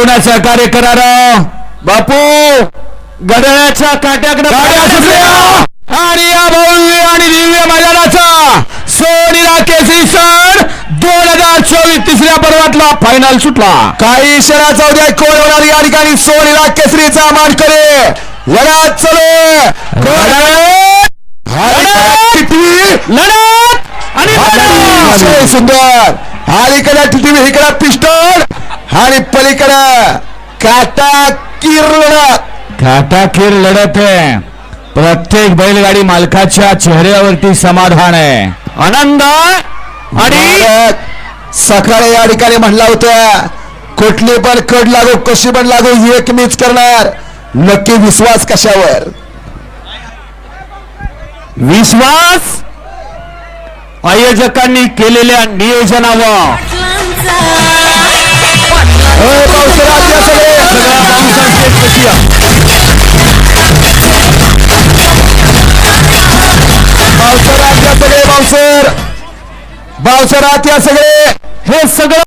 कोणाचा कार्य करा राव बापू गडळ्याच्या काट्याकडे आणि या भव्य आणि दिव्य मैदानाचा सोनीला केसरी सण दोन हजार चोवीस तिसऱ्या पर्वातला फायनल सुटला. काही क्षणाचा उद्या कोण होणार या ठिकाणी? सोनीला केसरीचा मानकरी. लढत चालू लढत! आणि! सुंदर. अलीकडे टीव्ही इकडे पिस्टल. आणि पलीकडे काटा किर लढत काटा किर लढत आहे. प्रत्येक बैलगाडी मालकाच्या चेहऱ्यावरती समाधान आहे. आनंद आणि सकाळी या ठिकाणी म्हणला होता कुठली पण कड लागू कशी पण लागू एक मीच करणार. नक्की विश्वास कशावर? विश्वास आयोजकांनी केलेल्या नियोजनावर. पावसाचे कशी आहे? या सगळे पावसर पावसाळ्यात या सगळे हे सगळं